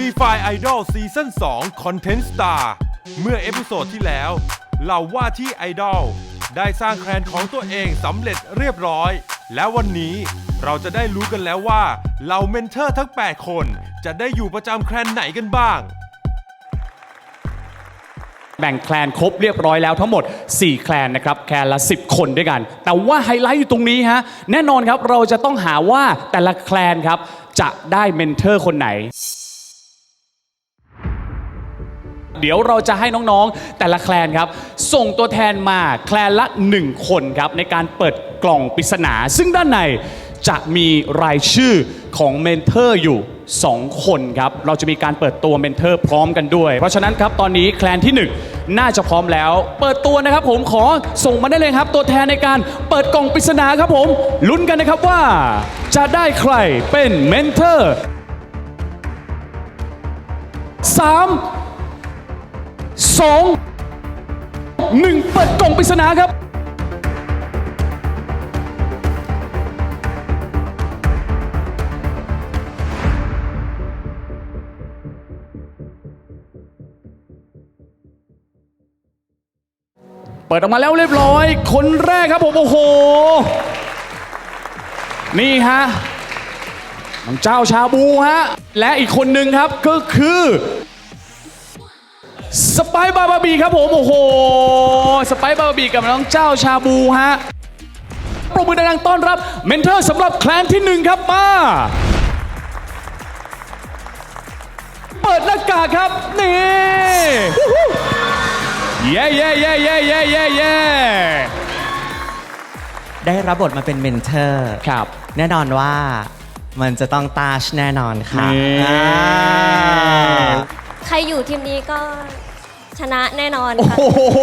Free Fire Idol Season 2 Content Star เมื่อเอพิโซดที่แล้วเราว่าที่ไอดอลได้สร้างแคลนของตัวเองสำเร็จเรียบร้อย แล้ววันนี้เราจะได้รู้กันแล้วว่าเหล่าเมนเทอร์ทั้ง 8 คนจะได้อยู่ประจำแคลนไหนกันบ้าง แบ่งแคลนครบเรียบร้อยแล้วทั้งหมด 4 แคลนนะครับ แคลนละ 10 คนด้วยกัน แต่ว่าไฮไลท์อยู่ตรงนี้ฮะ แน่นอนครับเราจะต้องหาว่าแต่ละแคลนครับ จะได้เมนเทอร์คนไหน เดี๋ยวเราจะให้น้องๆ แต่ละแคลนครับ ส่งตัวแทนมาแคลนละ 1 คนครับ ในการเปิดกล่องปริศนา ซึ่งด้านในจะมีรายชื่อของเมนเทอร์อยู่ 2 คนครับ เราจะมีการเปิดตัวเมนเทอร์พร้อมกันด้วย เพราะฉะนั้นครับตอนนี้แคลนที่ 1 น่าจะพร้อมแล้ว เปิดตัวนะครับผมขอส่งมาได้เลยครับ ตัวแทนในการเปิดกล่องปริศนาครับผมลุ้นกันนะครับว่า จะได้ใครเป็นเมนเทอร์สามสองหนึ่งเปิดกล่องปริศนาครับ เปิดออกมาแล้วเรียบร้อย คนแรกครับผม โอ้โห นี่ฮะน้องเจ้าชาบูฮะ และอีกคนหนึ่งครับก็คือ สไปซ์บาร์บาบีครับผมโอ้โหสไปซ์บาร์บาบีกับน้องเจ้าชาบูฮะปรบมือดังๆต้อนรับเมนเทอร์สำหรับแคลนที่หนึ่งครับมาเปิดหน้ากากครับนี่เย้เย้เย้เย้เย้เย้เย้ได้รับบทมาเป็นเมนเทอร์ครับ แน่นอนว่ามันจะต้องตาชแน่นอนค่ะนี่อ่า ใครอยู่ทีมนี้ก็ชนะแน่นอนโอ้ค่ะโห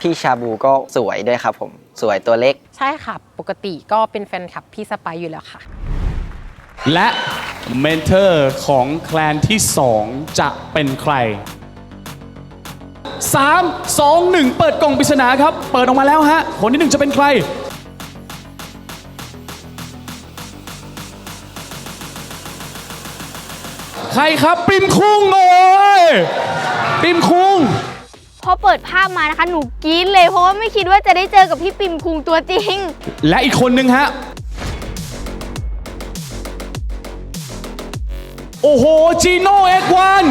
พี่ชาบูก็สวยด้วยครับผม สวยตัวเล็ก ใช่ค่ะ ปกติก็เป็นแฟนคลับพี่สไปซ์อยู่แล้วค่ะ และเมนเทอร์ของแคลนที่ 2 จะเป็นใคร 3 2 1 เปิดกล่องปริศนาครับ เปิดออกมาแล้วฮะ คนที่1จะเป็นใคร ใครครับปิมคุงโอ้ยปิมคุงพอเปิดภาพมานะคะ หนูกรี๊ดเลยเพราะว่าไม่คิดว่าจะได้เจอกับพี่ปิมคุงตัวจริง และอีกคนหนึ่งฮะ โอ้โหจีโน่เอ็กวัน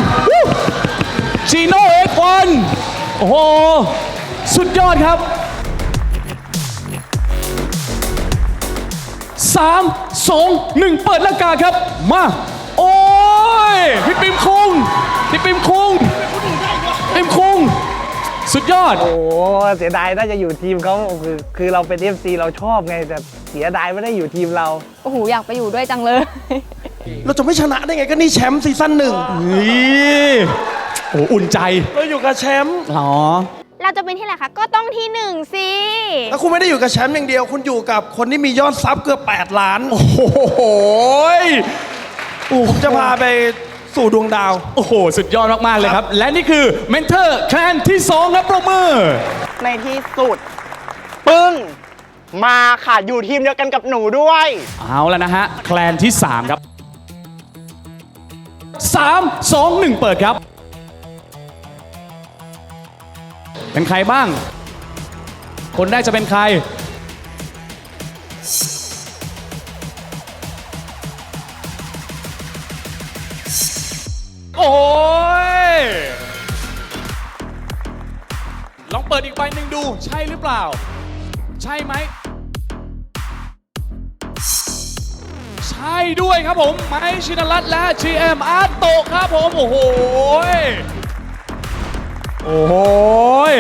จีโน่เอ็กวันโอ้โห สุดยอดครับ 3 2 1 เปิดหน้ากากครับ มาโอ้ย พี่ปิมคุงพี่ปิมคุงปิมคุง สุดยอด โอ้เสียดายน่าจะอยู่ทีมเขาคือคือเราเป็น FC เราชอบไงแต่เสียดายไม่ได้อยู่ทีมเรา โอ้โห อยากไปอยู่ด้วยจังเลย เราจะไม่ชนะได้ไงก็นี่แชมป์ซีซั่นหนึ่งนี่โอ้อุ่นใจเราอยู่กับแชมป์หรอ เราจะเป็นที่ไหนคะ ก็ต้องที่หนึ่งสิ แล้วคุณไม่ได้อยู่กับแชมป์อย่างเดียว คุณอยู่กับคนที่มียอดซับเกือบ 8 ล้าน โอ้โหยผมจะพาไป สู่ดวงดาว โอ้โห สุดยอดมาก ๆ เลยครับ และนี่คือเมนเทอร์แคลนที่ 2 ครับปรบมือ ในที่สุด ปึ้ง มาค่ะ อยู่ทีมเดียวกันกับหนูด้วย เอาแล้วนะฮะ แคลนที่ 3 ครับ 3 2 1 เปิดครับ เป็นใครบ้าง คนแรกจะเป็นใคร โอ้ยลองเปิดอีกใบหนึ่งดูใช่หรือเปล่า ใช่ไหม ใช่ด้วยครับผม ไม้ชินรัตและ GM อาร์โตครับผม โอ้โหยโอ้โหย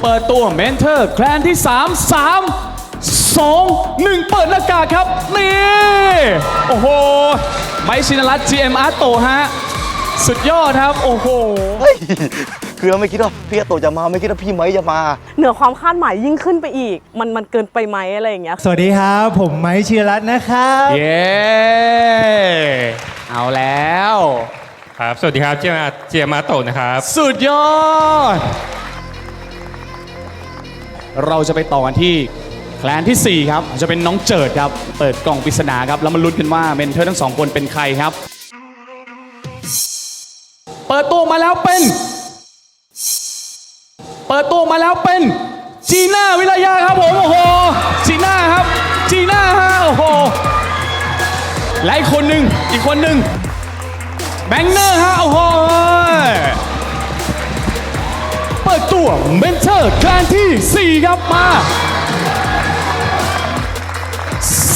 เปิดตัวเมนเทอร์แคลนที่ 3 3 2 1 เปิดหน้ากากครับ นี่ โอ้โห ไม้ชินรัตน์ GM อาร์โตะฮะ สุดยอดครับ โอ้โห เฮ้ยคือเราไม่คิดว่าพี่อาโตจะมาไม่คิดว่าพี่ไม้จะมา เหนือความคาดหมายยิ่งขึ้นไปอีก มันมันเกินไปไหมอะไรอย่างเงี้ย สวัสดีครับ ผมไม้ชีรัตน์นะครับ เย้เอาแล้ว ครับ สวัสดีครับ เจมาเจมาโตะนะครับ สุดยอด เราจะไปต่อกันที่ แคลนที่4ครับจะเป็นน้องเจิดครับเปิดกล่องปริศนาครับแล้วมาลุ้นกันว่าเมนเทอร์ทั้งสองคนเป็นใครครับ เปิดตัวมาแล้วเป็น เปิดตัวมาแล้วเป็นจีน่าวิรยาครับผมโอ้โหจีน่าครับจีน่าฮะโอ้โหและอีกคนหนึ่งอีกคนหนึ่งแบงเนอร์ฮะโอ้โหเปิดตัวเมนเทอร์แคลนที่ 4 ครับมา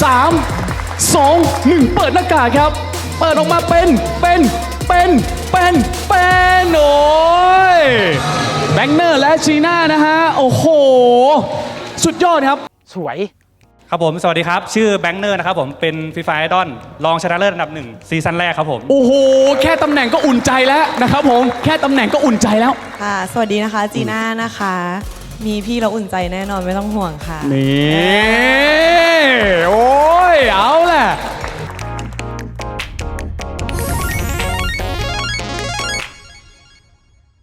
3 2 1 เปิดหน้ากากครับ เปิดออกมาเป็นเป็นเป็นเป็นเป็นโอ้ยแบงเนอร์และจีน่านะฮะ โอ้โห สุดยอดครับ สวย ครับผม สวัสดีครับ ชื่อแบงค์เนอร์นะครับผม เป็นฟรีไฟไอดอลรองชนะเลิศอันดับหนึ่งซีซั่นแรกครับผม โอ้โห แค่ตำแหน่งก็อุ่นใจแล้วนะครับผม แค่ตำแหน่งก็อุ่นใจแล้ว ค่ะ สวัสดีนะคะจีน่านะคะ มีพี่เราอุ่นใจแน่นอนไม่ต้องห่วงค่ะ นี่โอ้ย เอาแหละ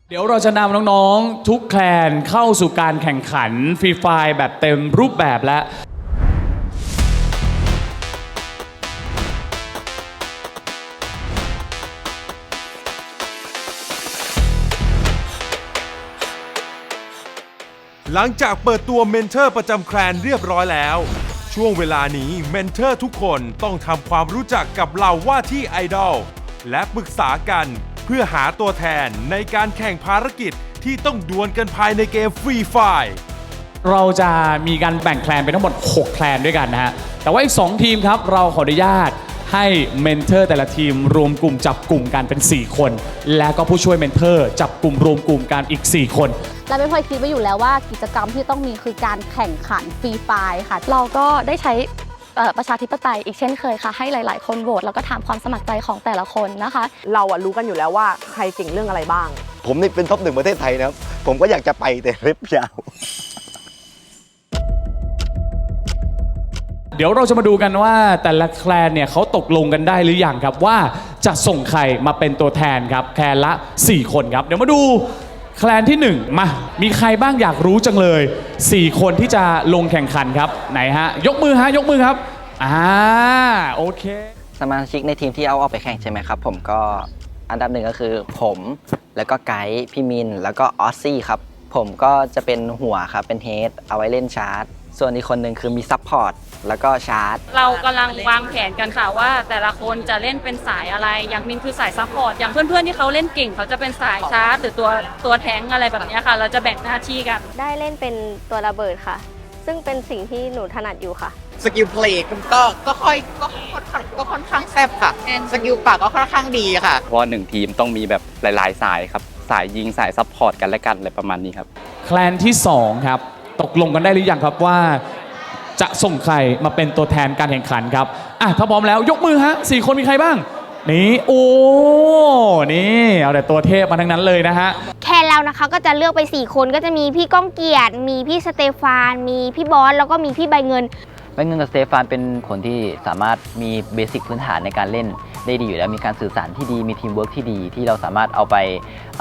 เดี๋ยวเราจะนำน้อง ๆ ทุกแคลนเข้าสู่การแข่งขันฟรีไฟแบบเต็มรูปแบบแล้ว หลังจากเปิดตัวเมนเทอร์ประจำแคลนเรียบร้อยแล้ว ช่วงเวลานี้เมนเทอร์ทุกคนต้องทำความรู้จักกับเหล่าว่าที่ไอดอลและปรึกษากันเพื่อหาตัวแทนในการแข่งภารกิจที่ต้องดวลกันภายในเกมฟรีไฟเราจะมีการแบ่งแคลนเป็นทั้งหมด 6 แคลนด้วยกันนะฮะ แต่ว่าอีก 2 ทีมครับ เราขออนุญาต ให้เมนเทอร์แต่ละทีมรวมกลุ่มจับกลุ่มกันเป็น 4 คน แล้วก็ผู้ช่วยเมนเทอร์จับกลุ่มรวมกลุ่มกันอีก 4 คน เราไม่พลอยคิดไว้อยู่แล้วว่ากิจกรรมที่ต้องมีคือการแข่งขันฟรีไฟล์ค่ะ เราก็ได้ใช้เอ่อประชาธิปไตยอีกเช่นเคยค่ะ ให้หลาย ๆ คนโหวตแล้วก็ถามความสมัครใจของแต่ละคนนะคะ เราอะรู้กันอยู่แล้วว่าใครเก่งเรื่องอะไรบ้าง ผมนี่เป็นท็อปหนึ่งประเทศไทยนะครับผมก็อยากจะไปแต่เล็บยาว เดี๋ยวเราจะมาดูกันว่าแต่ละแคลนเนี่ยเขาตกลงกันได้หรือยังครับว่าจะส่งใครมาเป็นตัวแทนครับแคลนละ 4 คนครับ เดี๋ยวมาดูแคลนที่ 1 มา มีใครบ้างอยากรู้จังเลย 4 คนที่จะลงแข่งขันครับ ไหนฮะ ยกมือฮะ ยกมือครับ อ่า โอเค สมาชิกในทีมที่เอาออกไปแข่งใช่ไหมครับ ผมก็อันดับหนึ่งก็คือ ผมแล้วก็ไกด์พี่มิน แล้วก็ออสซี่ครับ ผมก็จะเป็นหัวครับเป็นเฮดเอาไว้เล่นชาร์จ ส่วนอีกคนหนึ่งคือมีซับพอร์ต แล้วก็ชาร์จ เรากำลังวางแผนกันค่ะว่า แต่ละคนจะเล่นเป็นสายอะไร อย่างมินคือสายซัพพอร์ต อย่างเพื่อนๆที่เขาเล่นเก่งเขาจะเป็นสายชาร์จหรือตัวตัวแทงอะไรแบบเนี้ยค่ะ เราจะแบ่งหน้าที่กัน ได้เล่นเป็นตัวระเบิดค่ะ ซึ่งเป็นสิ่งที่หนูถนัดอยู่ค่ะ สกิลเพลย์ก็ก็ค่อยก็ค่อนข้างก็ค่อนข้างแซ่บค่ะ สกิลปากก็ค่อนข้างดีค่ะ เพราะว่าหนึ่งทีมต้องมีแบบหลาย ๆ สายครับ สายยิงสายซับพอร์ตกันและกันอะไรประมาณนี้ครับ แคลนที่ 2 ครับ ตกลงกันได้หรือยังครับว่า จะส่งใครมาเป็นตัวแทนการแข่งขันครับอะถ้าพร้อมแล้วยกมือฮะสี่คนมีใครบ้าง นี่โอ้นี่เอาแต่ตัวเทพมาทั้งนั้นเลยนะฮะ แคนเรานะคะก็จะเลือกไป 4 คนก็จะมีพี่ก้องเกียรติ มีพี่สเตฟาน มีพี่บอส แล้วก็มีพี่ใบเงิน แบงค์เงินกับสเตฟานเป็นคนที่สามารถมีเบสิกพื้นฐานในการเล่นได้ดีอยู่แล้ว มีการสื่อสารที่ดี มีทีมเวิร์กที่ดี ที่เราสามารถเอาไป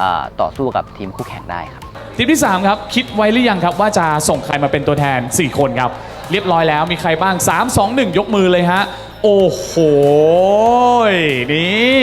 อ่าต่อสู้กับทีมคู่แข่งได้ครับ ทีมที่ 3 ครับ คิดไว้หรือยังครับว่าจะส่งใครมาเป็นตัวแทน 4 คนครับ เรียบร้อยแล้วมีใครบ้าง 3 2 1 ยกมือเลยฮะ โอ้โห นี่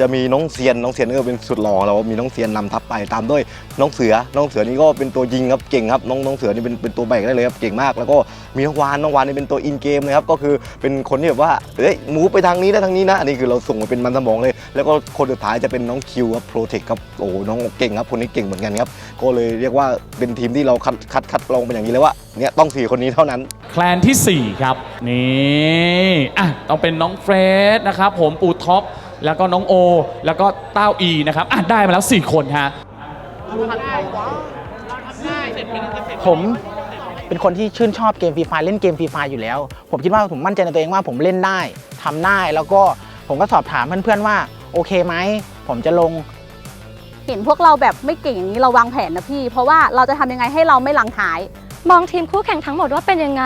จะมีน้องเซียนน้องเซียนก็เป็นสุดหล่อเรามีน้องเซียนนำทัพไปตามด้วยน้องเสือ น้องเสือนี่ก็เป็นตัวยิงครับเก่งครับน้องน้องเสือนี่เป็นเป็นตัวแบกได้เลยครับเก่งมาก แล้วก็มีน้องวานน้องวานนี่เป็นตัวอินเกมเลยครับก็คือเป็นคนที่แบบว่าเอ้ยมูไปทางนี้นะทางนี้นะอันนี้คือเราส่งมาเป็นมันสมองเลย แล้วก็คนสุดท้ายจะเป็นน้องคิวครับโปรเทคครับโอ้น้องเก่งครับคนนี้เก่งเหมือนกันครับก็เลยเรียกว่าเป็นทีมที่เราคัดคัดคัดลองเป็นอย่างนี้เลยว่าเนี่ยต้องสี่คนนี้เท่านั้นแคลนที่ 4 ครับ นี่อะต้องเป็นน้องเฟรดนะครับผมปูท็อป แล้วก็น้องโอ แล้วก็เต้าอีนะครับอะได้มาแล้ว 4 คนฮะผมเป็นคนที่ชื่นชอบเกมฟรีไฟเล่นเกมฟรีไฟอยู่แล้ว ผมคิดว่าผมมั่นใจในตัวเองว่าผมเล่นได้ทำได้แล้วก็ผมก็สอบถามเพื่อนๆว่าโอเคไหมผมจะลง เห็นพวกเราแบบไม่เก่งอย่างนี้เราวางแผนนะพี่ เพราะว่าเราจะทำยังไงให้เราไม่หลังหาย มองทีมคู่แข่งทั้งหมดว่าเป็นยังไง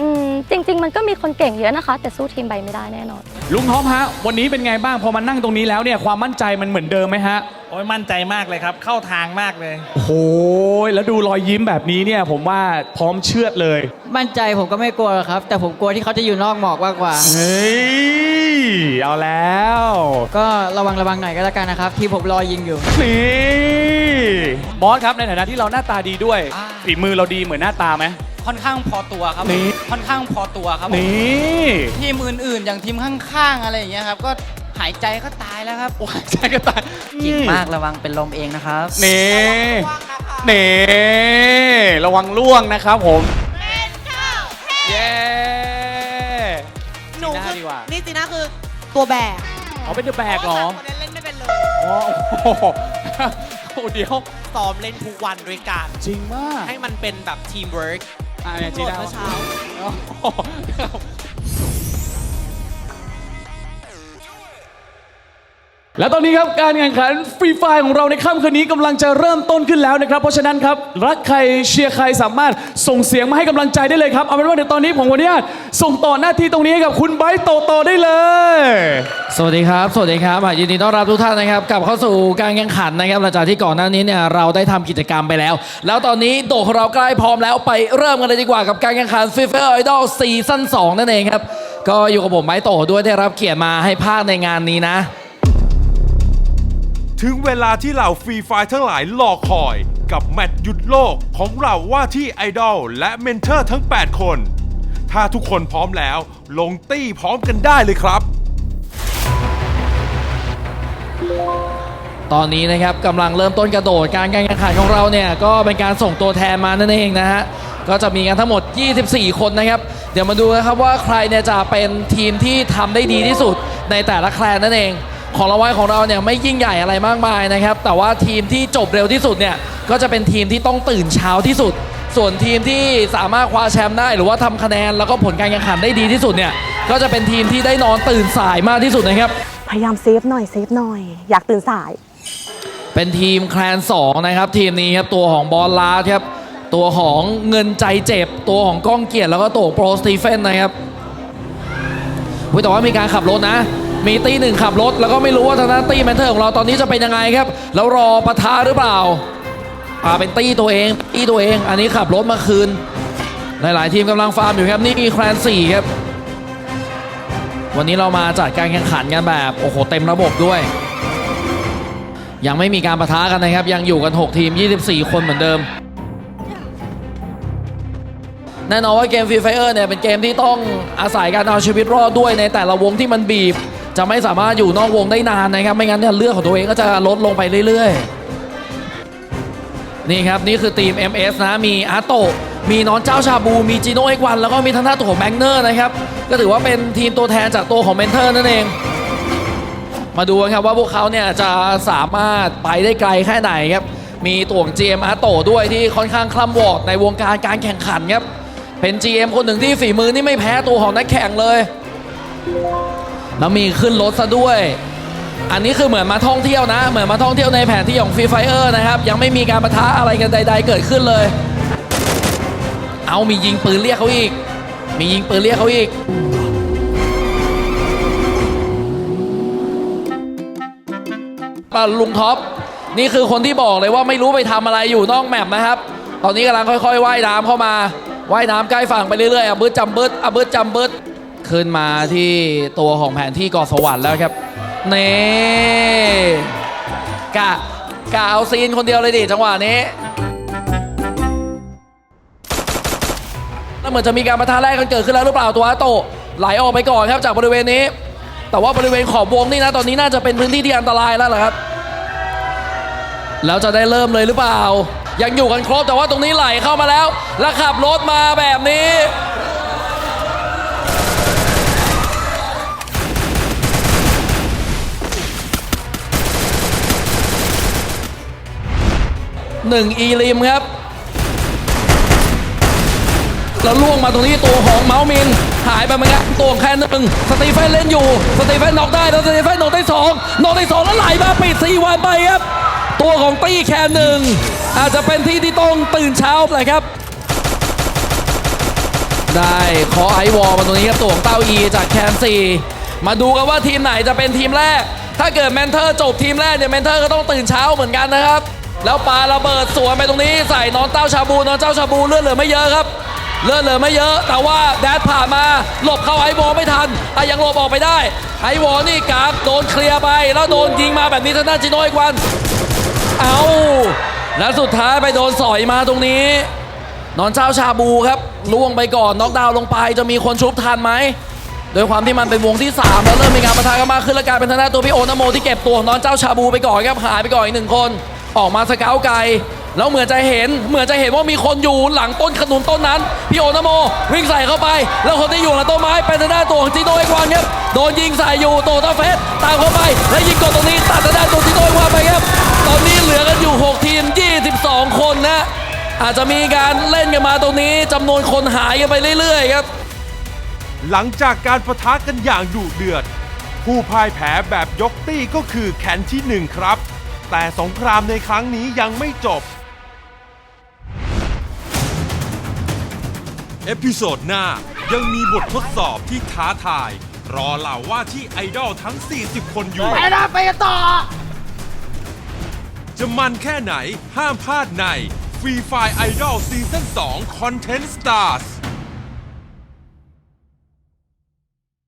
อืมจริง ๆ มันก็มีคนเก่งเยอะนะคะ แต่สู้ทีมใบไม่ได้แน่นอน ลุงท็อปฮะ วันนี้เป็นไงบ้างพอมานั่งตรงนี้แล้วเนี่ยความมั่นใจมันเหมือนเดิมไหมฮะ โอ้ยมั่นใจมากเลยครับ เข้าทางมากเลย โอ้โหแล้วดูรอยยิ้มแบบนี้เนี่ยผมว่าพร้อมเชือดเลย มั่นใจผมก็ไม่กลัวหรอกครับ แต่ผมกลัวที่เขาจะอยู่นอกหมอกมากกว่า เฮ้ย เอาแล้ว ก็ระวังระวังหน่อยก็แล้วกันนะครับ ที่ผมรอยิงอยู่ นี่บอสครับในฐานะที่เราหน้าตาดีด้วยฝีมือเราดีเหมือนหน้าตาไหม ค่อนข้างพอตัวครับ นี่ ค่อนข้างพอตัวครับผมนี่ ทีมอื่นๆ อย่างทีมข้างๆ อะไรอย่างเงี้ยครับ ก็หายใจก็ตายแล้วครับใช่ก็ตายเก่งมากระวังเป็นลมเองนะครับ นี่นี่ระวังล่วงนะครับผม เย้หนูจีน่าคือดีกว่านี่จีน่าคือตัวแบกอ๋อเป็นเดอะแบกเหรอคนนั้นเล่นไม่เป็นเลยอ๋อโอ้โหโอ้เดี๋ยว ซ้อมเล่นทุกวันด้วยกัน จริงมาก ให้มันเป็นแบบทีมเวิร์ก อ่าเนี่ยจีน่าเมื่อเช้า และตอนนี้ครับการแข่งขันฟรีไฟของเราในค่ำคืนนี้กำลังจะเริ่มต้นขึ้นแล้วนะครับ เพราะฉะนั้นครับรักใครเชียร์ใครสามารถส่งเสียงมาให้กำลังใจได้เลยครับเอาเป็นว่าเดี๋ยวตอนนี้ผมขออนุญาตส่งต่อหน้าที่ตรงนี้ให้กับคุณไบร์โตโตได้เลย สวัสดีครับ สวัสดีครับยินดีต้อนรับทุกท่านนะครับกลับเข้าสู่การแข่งขันนะครับหลังจากที่ก่อนหน้านี้เนี่ยเราได้ทำกิจกรรมไปแล้ว แล้วตอนนี้โดดของเราใกล้พร้อมแล้วไปเริ่มกันเลยดีกว่ากับการแข่งขัน FIFA Idol ซีซั่น2นั่นเองครับก็อยู่กับผมไม้โตด้วยได้รับเกียรติมาให้ภาคในงานนี้นะ ถึงเวลาที่เหล่าฟรีไฟร์ทั้งหลายรอคอย กับแมตช์หยุดโลกของเราว่าที่ไอดอลและเมนเทอร์ทั้ง 8 คน ถ้าทุกคนพร้อมแล้ว ลงตี้พร้อมกันได้เลยครับ ตอนนี้นะครับกำลังเริ่มต้นกระโดดการแข่งขันของเราเนี่ยก็เป็นการส่งตัวแทนมานั่นเองนะฮะก็จะมีกันทั้งหมด 24 คนนะครับ เดี๋ยวมาดูนะครับว่าใครเนี่ยจะเป็นทีมที่ทำได้ดีที่สุดในแต่ละแคลนนั่นเอง ของรางวัลของเราเนี่ยไม่ยิ่งใหญ่อะไรมากมายนะครับ แต่ว่าทีมที่จบเร็วที่สุดเนี่ยก็จะเป็นทีมที่ต้องตื่นเช้าที่สุด ส่วนทีมที่สามารถคว้าแชมป์ได้หรือว่าทำคะแนนแล้วก็ผลการแข่งขันได้ดีที่สุดเนี่ยก็จะเป็นทีมที่ได้นอนตื่นสายมากที่สุดนะครับ พยายามเซฟหน่อยเซฟหน่อย อยากตื่นสาย เป็นทีมแคลน2นะครับทีมนี้ครับตัวของบอลลาสครับตัวของเงินใจเจ็บ ตัวของก้องเกียรติแล้วก็ตัวของโปรสตีเฟนนะครับอุ๊ยแต่ว่ามีการขับรถนะ มีตีหนึ่งขับรถ แล้วก็ไม่รู้ว่าทางด้านตีแมนเทอร์ของเราตอนนี้จะเป็นยังไงครับ แล้วรอปะทะหรือเปล่าอ่าเป็นตีตัวเองตีตัวเอง อันนี้ขับรถมาคืนหลายๆทีมกำลังฟาร์มอยู่ครับนี่แคลน4ครับ วันนี้เรามาจัดการแข่งขันกันแบบ โอ้โห เต็มระบบด้วย ยังไม่มีการประทะกันนะครับ ยังอยู่กัน 6 ทีม 24 คนเหมือนเดิม แน่นอนว่าเกมฟรีไฟเออร์เนี่ย เป็นเกมที่ต้องอาศัยการเอาชีวิตรอดด้วยในแต่ละวงที่มันบีบ จะไม่สามารถอยู่นอกวงได้นานนะครับ ไม่งั้นเนี่ยเลือดของตัวเองก็จะลดลงไปเรื่อยๆ นี่ครับนี่คือทีม MS นะ มีอาโตะ มีน้องเจ้าชาบู มีจีโน่เอกวัน แล้วก็มีทางด้านตัวของแบงเนอร์นะครับ ก็ถือว่าเป็นทีมตัวแทนจากตัวของเมนเทอร์นั่นเอง มาดูครับว่าพวกเขาเนี่ยจะสามารถไปได้ไกลแค่ไหนครับ มีตัวของ GM อาโตด้วยที่ค่อนข้างคล่ำวอร์ดในวงการการแข่งขันครับ เป็น GM คนหนึ่งที่ฝีมือนี่ไม่แพ้ตัวของนักแข่งเลย แล้วมีขึ้นรถซะด้วย อันนี้คือเหมือนมาท่องเที่ยวนะ เหมือนมาท่องเที่ยวในแผนที่ของฟรีไฟเออร์นะครับ ยังไม่มีการประทะอะไรกันใด ๆ เกิดขึ้นเลย เอามียิงปืนเรียกเขาอีก มียิงปืนเรียกเขาอีกปะลุงท็อปนี่คือคนที่บอกเลยว่าไม่รู้ไปทำอะไรอยู่นอกแมปนะครับ ตอนนี้กำลังค่อยๆว่ายน้ำเข้ามาว่ายน้ำใกล้ฝั่งไปเรื่อยๆอะบึ้ดจำบึ้ดอะบึ้ดจำบึ้ด ขึ้นมาที่ตัวของแผนที่เกาะสวรรค์แล้วครับนี่กะกะเอาซีนคนเดียวเลยดิจังหวะนี้แล้วเหมือนจะมีการประทะแรกกันเกิดขึ้นแล้วหรือเปล่าตัวอาโตะไหลออกไปก่อนครับจากบริเวณนี้ แต่ว่าบริเวณขอบวงนี่นะตอนนี้น่าจะเป็นพื้นที่ที่อันตรายแล้วเหรอครับ แล้วจะได้เริ่มเลยหรือเปล่า ยังอยู่กันครบแต่ว่าตรงนี้ไหลเข้ามาแล้ว แล้วขับรถมาแบบนี้ หนึ่งอีลิมครับ แล้วล่วงมาตรงนี้ตัวของเมาส์มิน หายไปเหมือนกันตัวแค่หนึ่งสตีเฟนเล่นอยู่ สตีเฟนน็อกได้แล้วสตีเฟนน็อกได้สองน็อกได้สองแล้วไหลมาปิดสี่วันไปครับ ตัวของตี้แค่หนึ่งอาจจะเป็นที่ที่ต้องตื่นเช้าเลยครับได้ขอไอวอลมาตรงนี้ครับตัวของเต้าอีจากแคนซีมาดูกันว่าทีมไหนจะเป็นทีมแรก ถ้าเกิดแมนเทอร์จบทีมแรกเนี่ยแมนเทอร์ก็ต้องตื่นเช้าเหมือนกันนะครับ แล้วปาระเบิดสวนไปตรงนี้ใส่นองเต้าชาบูนองเจ้าชาบูเลือดเหลือไม่เยอะครับ เลือดเหลือไม่เยอะ แต่ว่าแดดผ่านมาหลบเข้าไอวอลไม่ทันอ่ยังหลบออกไปได้ไอวอลนี่กาฟโดนเคลียร์ไปแล้วโดนยิงมาแบบนี้ทางด้านจิโนอีกวัน เอาแล้วสุดท้ายไปโดนสอยมาตรงนี้ นอนเจ้าชาบูครับล่วงไปก่อนน็อกดาวน์ลงไปจะมีคนชุบทันไหมโดยความที่มันเป็นวงที่3แล้วเริ่มมีการประทะกันมากขึ้นและกลายเป็นทางด้านตัวพี่โอนโมที่เก็บตัวของนอนเจ้าชาบูไปก่อนครับหายไปก่อนอีกหนึ่งคน ออกมาสเกาไกลแล้วเหมือนจะเห็นเหมือนจะเห็นว่ามีคนอยู่หลังต้นขนุนต้นนั้น พี่โอนโมวิ่งใส่เข้าไป แล้วคนที่อยู่หลังต้นไม้เป็นทางด้าตัวของจิโนเอกวันครับโดนยิงใส่อยู่โตต้าเฟสตามเข้าไป และยิงกดตรงนี้ตัดทางด้าตัวจิโนเอกวันไปครับ ตอนนี้เหลือกันอยู่ 6 ทีม 22 คนนะ อาจจะมีการเล่นกันมาตรงนี้จำนวนคนหายกันไปเรื่อยๆครับ หลังจากการประทะกันอย่างดุเดือด ผู้พ่ายแพ้แบบยกตี้ก็คือแคนที่หนึ่งครับ แต่สงครามในครั้งนี้ยังไม่จบ เอพิโซดหน้ายังมีบททดสอบที่ท้าทาย รอเหล่าว่าที่ไอดอลทั้ง 40 คนอยู่ ไปนะไปกันต่อ จะมันแค่ไหนห้ามพลาดใน Free Fire Idol Season 2 Content Stars